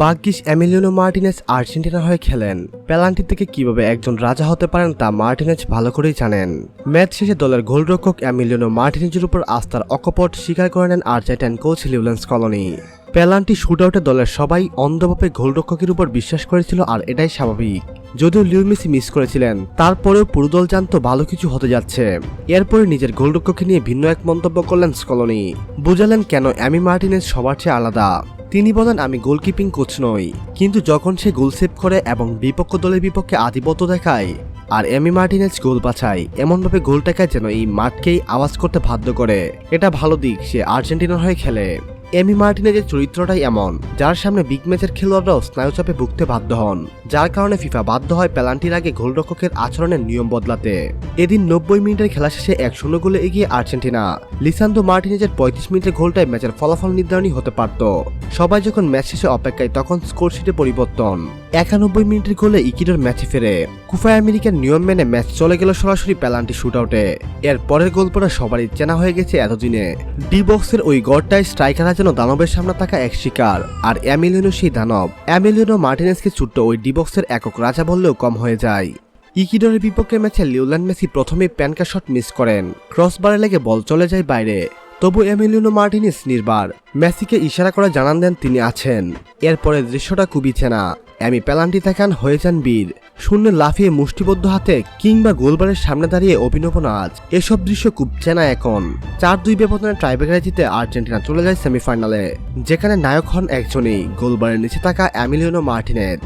বাগ্গিস Emiliano Martinez Argentina হয়ে খেলেন। Penalty থেকে কীভাবে একজন রাজা হতে পারেন তা মার্টিনেজ ভালো করেই জানেন। ম্যাচ শেষে দলের গোলরক্ষক এমিলিয়ানো মার্টিনেজের উপর আস্থার অকপট স্বীকার করে নেন আর্জেন্টাইন কোচ লিউলেন্স কলোনি। পেলান্টি শুটআউটে দলের সবাই অন্ধভাবে গোলরক্ষকের উপর বিশ্বাস করেছিল আর এটাই স্বাভাবিক। যদিও লিও মেসি করেছিলেন, তারপরেও পুরো দল জানতো ভালো কিছু হতে যাচ্ছে। এরপরে নিজের গোলরক্ষককে নিয়ে ভিন্ন এক মন্তব্য করলেন স্কলনি। বুঝালেন কেন অ্যামি মার্টিনেজ সবার চেয়ে আলাদা। তিনি বলেন, আমি গোলকিপিং কোচ নই। কিন্তু যখন সে গোল সেভ করে এবং বিপক্ষ দলের বিপক্ষে আধিপত্য দেখায় আর এমি মার্টিনেজ গোল বাছায়, এমনভাবে গোলটাকে যেন এই মাঠকেই আওয়াজ করতে বাধ্য করে। এটা ভালো দিক, সে আর্জেন্টিনার হয়ে খেলে। এমি মার্টিনেজের চরিত্রটাই এমন, যার সামনে বিগ ম্যাচের খেলোয়াড়রাও স্নায়ুচাপে ভুগতে বাধ্য হন, যার কারণে ফিফা বাধ্য হয় পেনাল্টির আগে গোলরক্ষকের আচরণের নিয়ম বদলাতে। এদিন নব্বই মিনিটের খেলা শেষে এক শূন্য গোলে এগিয়ে আর্জেন্টিনা, লিসান্দো মার্টিনেজের পঁয়ত্রিশ মিনিটের গোলটাই ম্যাচের ফলাফল নির্ধারণী হতে পারত। সবাই যখন ম্যাচ শেষে অপেক্ষায়, তখন স্কোরশিটে পরিবর্তন। একানব্বই মিনিটের গোলে ইকিডোর ম্যাচে ফেরে। কুফায় আমেরিকার নিয়ম মেনে ম্যাচ চলে গেল সরাসরি পেলান্টি শুটআউটে। এর পরের গল্পটা সবারই চেনা হয়ে গেছে এতদিনে। ডি বক্সের ওই গড়টায় স্ট্রাইকাররা যেন দানবের সামনে থাকা এক শিকার, আর অ্যামিলিয়নো সেই দানব। অ্যামিলিয়নো মার্টিনেসকে ছুট্ট ওই ডিবক্সের একক রাজা বললেও কম হয়ে যায়। ইকিডোরের বিপক্ষে ম্যাচে লিওল্যান্ড মেসি প্রথমে প্যানকা শট মিস করেন। ক্রসবারে লেগে বল চলে যায় বাইরে। তবু এমিলিনো মার্টিনিস নির্বার। মেসিকে ইশারা করে জানান দেন তিনি আছেন। এরপরে দৃশ্যটা খুবই চেনা। অ্যামি পেলান্টি দেখান হয়ে যান বীর। শূন্য লাফিয়ে মুষ্টিবদ্ধ হাতে কিংবা গোলবারের সামনে দাঁড়িয়ে অভিনব নাচ। এসব দৃশ্য খুব চেনা এখন। চার দুই ব্যবধানে ট্রাইব্রেকারে জিতে আর্জেন্টিনা চলে যায় সেমিফাইনালে, যেখানে নায়ক হন একজনই। গোলবারের নিচে থাকা অ্যামিলিয়নো মার্টিনেজ।